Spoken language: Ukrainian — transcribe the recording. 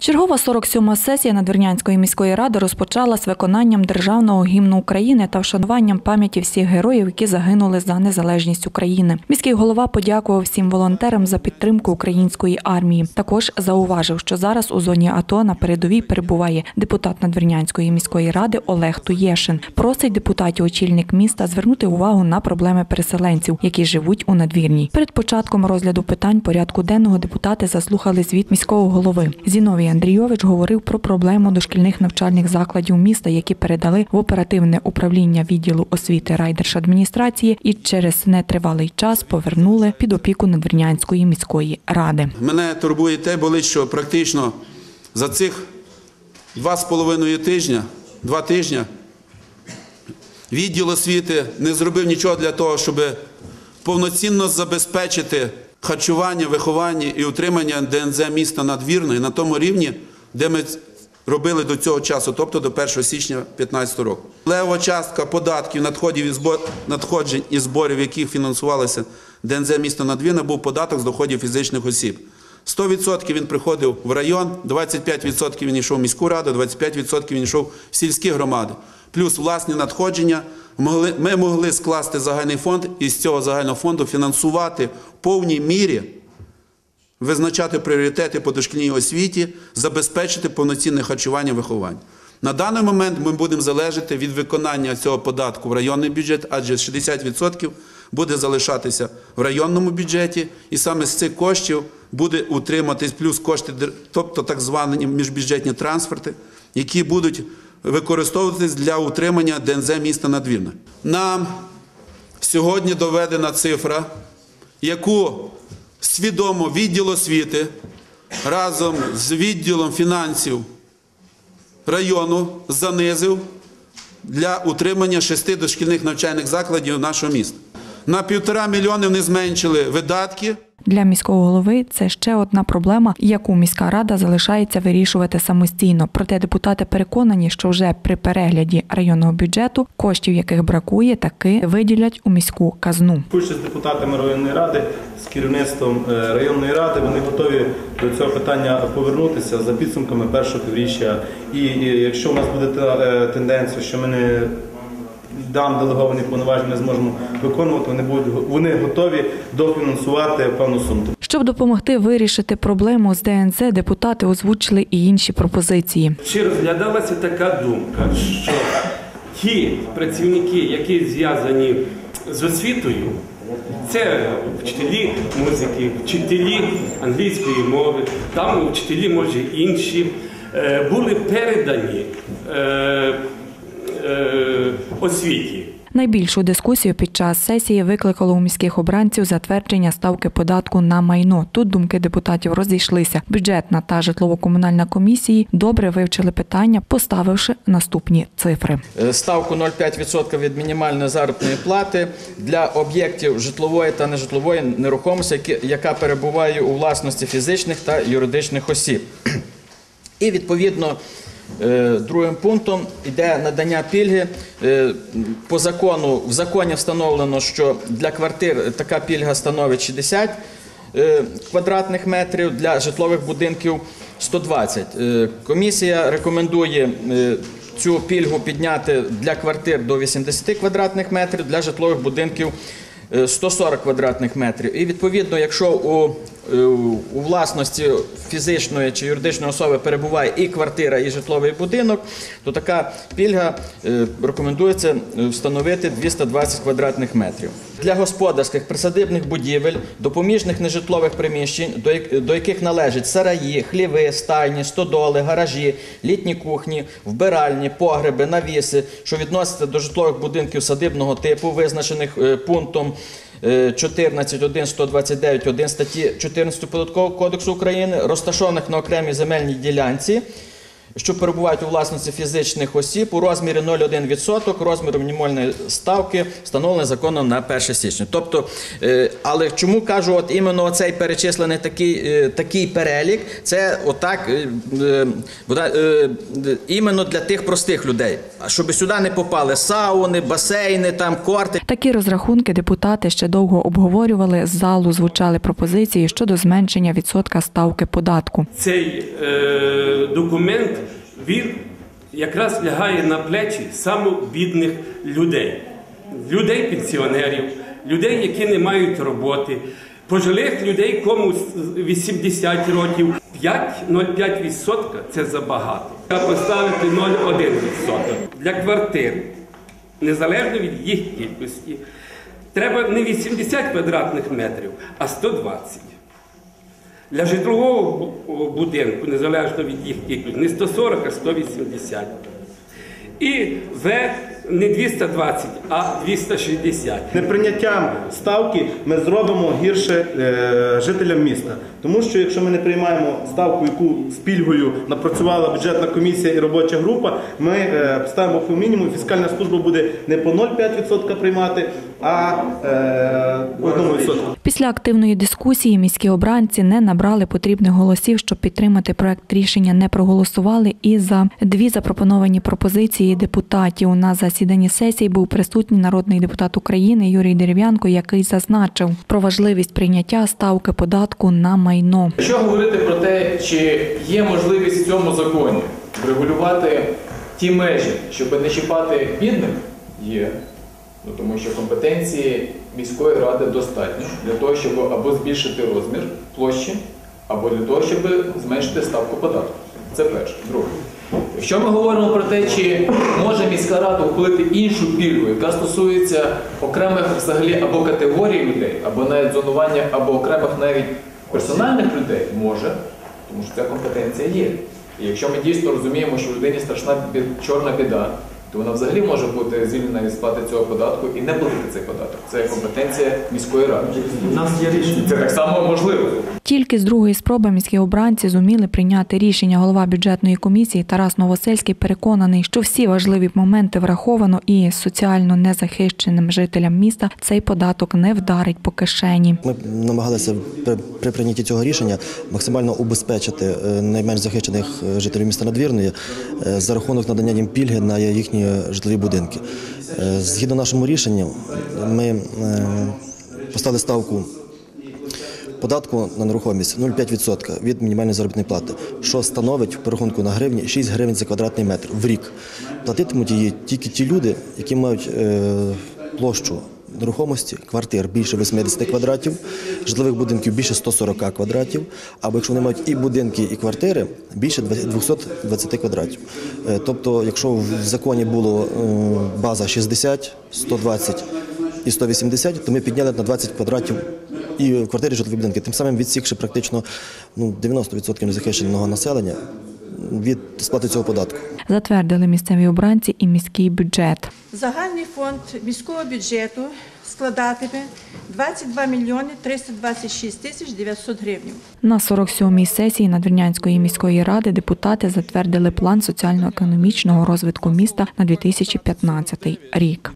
Чергова 47-ма сесія Надвірнянської міської ради розпочалась виконанням державного гімну України та вшануванням пам'яті всіх героїв, які загинули за незалежність України. Міський голова подякував всім волонтерам за підтримку української армії. Також зауважив, що зараз у зоні АТО на передовій перебуває депутат Надвірнянської міської ради Олег Туєшин. Просить депутатів очільник міста звернути увагу на проблеми переселенців, які живуть у надвірній. Перед початком розгляду питань порядку денного депутати заслухали звіт міського голови. Зіновій Андрійович говорив про проблему дошкільних навчальних закладів міста, які передали в оперативне управління відділу освіти райдержадміністрації і через нетривалий час повернули під опіку Надвірнянської міської ради. Мене турбує те, болить, що практично за цих два з половиною тижня, два тижня, відділ освіти не зробив нічого для того, щоб повноцінно забезпечити харчування, виховання і утримання ДНЗ міста надвірної на тому рівні, де ми робили до цього часу, тобто до 1 січня 2015 року. Лева частка податків, надходжень і зборів, яких фінансувалося ДНЗ міста Надвірна, був податок з доходів фізичних осіб. 100% він приходив в район, 25% він йшов в міську раду, 25% він йшов в сільські громади. Плюс власні надходження. Ми могли скласти загальний фонд і з цього загального фонду фінансувати в повній мірі, визначати пріоритети по дошкільній освіті, забезпечити повноцінне харчування виховання. На даний момент ми будемо залежати від виконання цього податку в районний бюджет, адже 60% буде залишатися в районному бюджеті, і саме з цих коштів буде утриматись плюс кошти, тобто так звані міжбюджетні трансферти, які будуть використовуватись для утримання ДНЗ міста Надвірна. Нам сьогодні доведена цифра, яку свідомо відділ освіти разом з відділом фінансів району занизив для утримання шести дошкільних навчальних закладів нашого міста. На півтора мільйони вони зменшили видатки. Для міського голови це ще одна проблема, яку міська рада залишається вирішувати самостійно. Проте депутати переконані, що вже при перегляді районного бюджету коштів, яких бракує, таки виділять у міську казну. Спільно з депутатами районної ради, з керівництвом е, районної ради, вони готові до цього питання повернутися за підсумками першого півріччя. І, якщо у нас буде е, тенденція, що ми не дам делеговані повноваження, не зможемо виконувати, вони будуть вони готові дофінансувати певну суму. Щоб допомогти вирішити проблему з ДНЗ, депутати озвучили і інші пропозиції. Чи розглядалася така думка, що ті працівники, які зв'язані з освітою, це вчителі музики, вчителі англійської мови, там вчителі, може, інші, е, були передані е, е, освіті. Найбільшу дискусію під час сесії викликало у міських обранців затвердження ставки податку на майно. Тут думки депутатів розійшлися. Бюджетна та житлово-комунальна комісії добре вивчили питання, поставивши наступні цифри. Е, ставку 0,5% від мінімальної заробітної плати для об'єктів житлової та нежитлової нерухомості, яка перебуває у власності фізичних та юридичних осіб. І відповідно другим пунктом йде надання пільги. Е, По закону в законі встановлено, що для квартир така пільга становить 60 е, квадратних метрів, для житлових будинків 120. Е, Комісія рекомендує е, цю пільгу підняти для квартир до 80 квадратних метрів, для житлових будинків е, 140 квадратних метрів. І відповідно, якщо у, е, у власності фізичної чи юридичної особи перебуває і квартира, і житловий будинок, то така пільга е, рекомендується е, встановити 220 квадратних метрів. Для господарських присадибних будівель, допоміжних нежитлових приміщень, до яких належать сараї, хліви, стайні, стодоли, гаражі, літні кухні, вбиральні, погреби, навіси, що відносяться до житлових будинків садибного типу, визначених е, пунктом е, 14.1.129.1 статті 14 Податкового кодексу України, розташованих на окремій земельній ділянці, що перебувають у власності фізичних осіб у розмірі 0,1% розміру мінімальної ставки, встановлений законом на 1 січня. Тобто, е, але чому кажу, от іменно цей перечислений такий, е, такий перелік, це отак е, іменно для тих простих людей, А щоб сюди не попали сауни, басейни, там корти. Такі розрахунки депутати ще довго обговорювали. З залу звучали пропозиції щодо зменшення відсотка ставки податку. Цей е, документ він якраз лягає на плечі самобідних людей, людей пенсіонерів, людей, які не мають роботи, пожилих людей, кому 80 років. 5,05% це забагато. Треба поставити 0,1% для квартир, незалежно від їх кількості. Треба не 80 квадратних метрів, а 120. Для житлового будинку, незалежно від їх кількості, не 140, а 180. І В не 220, а 260. Неприйняттям ставки ми зробимо гірше е, жителям міста. Тому що якщо ми не приймаємо ставку, яку з пільгою напрацювала бюджетна комісія і робоча група, ми е, ставимо по мінімуму, фіскальна служба буде не по 0,5% приймати, а е, 1%. Після активної дискусії міські обранці не набрали потрібних голосів, щоб підтримати проект рішення. Не проголосували і за дві запропоновані пропозиції депутатів. На засіданні сесії був присутній народний депутат України Юрій Дерев'янко, який зазначив про важливість прийняття ставки податку на майно. Якщо говорити про те, чи є можливість в цьому законі врегулювати ті межі, щоб не чіпати бідних, є. Ну, тому що компетенції міської ради достатньо для того, щоб або збільшити розмір площі, або для того, щоб зменшити ставку податку. Це перше. Друге. Якщо ми говоримо про те, чи може міська рада ухвалити іншу пільгу, яка стосується окремих взагалі або категорій людей, або навіть зонування, або окремих навіть персональних людей, може, тому що ця компетенція є. І якщо ми дійсно розуміємо, що в людині страшна чорна біда, то вона взагалі може бути звільнена від сплати цього податку і не платити цей податок. Це компетенція міської ради. У нас є рішення. Це так само можливо. Тільки з другої спроби міські обранці зуміли прийняти рішення. Голова бюджетної комісії Тарас Новосельський переконаний, що всі важливі моменти враховано і соціально незахищеним жителям міста цей податок не вдарить по кишені. Ми намагалися при, при прийнятті цього рішення максимально убезпечити е, найменш захищених е, жителів міста Надвірної е, за рахунок надання їм пільги на їхні житлові будинки. Е, Згідно нашому рішенню, ми е, поставили ставку податку на нерухомість 0,5% від мінімальної заробітної плати, що становить в перерахунку на гривні 6 гривень за квадратний метр в рік. Платитимуть її тільки ті люди, які мають е, площу нерухомості, квартир більше 80 квадратів, житлових будинків більше 140 квадратів, або якщо вони мають і будинки, і квартири, більше 220 квадратів. Е, Тобто, якщо в законі було е, база 60, 120 і 180, то ми підняли на 20 квадратів і в квартирі житлові будинки, тим самим відсікши практично ну, 90% незахищеного населення від сплати цього податку. Затвердили місцеві обранці і міський бюджет. Загальний фонд міського бюджету складатиме 22 мільйони 326 тисяч 900 гривень. На 47-й сесії Надвірнянської міської ради депутати затвердили план соціально-економічного розвитку міста на 2015 рік.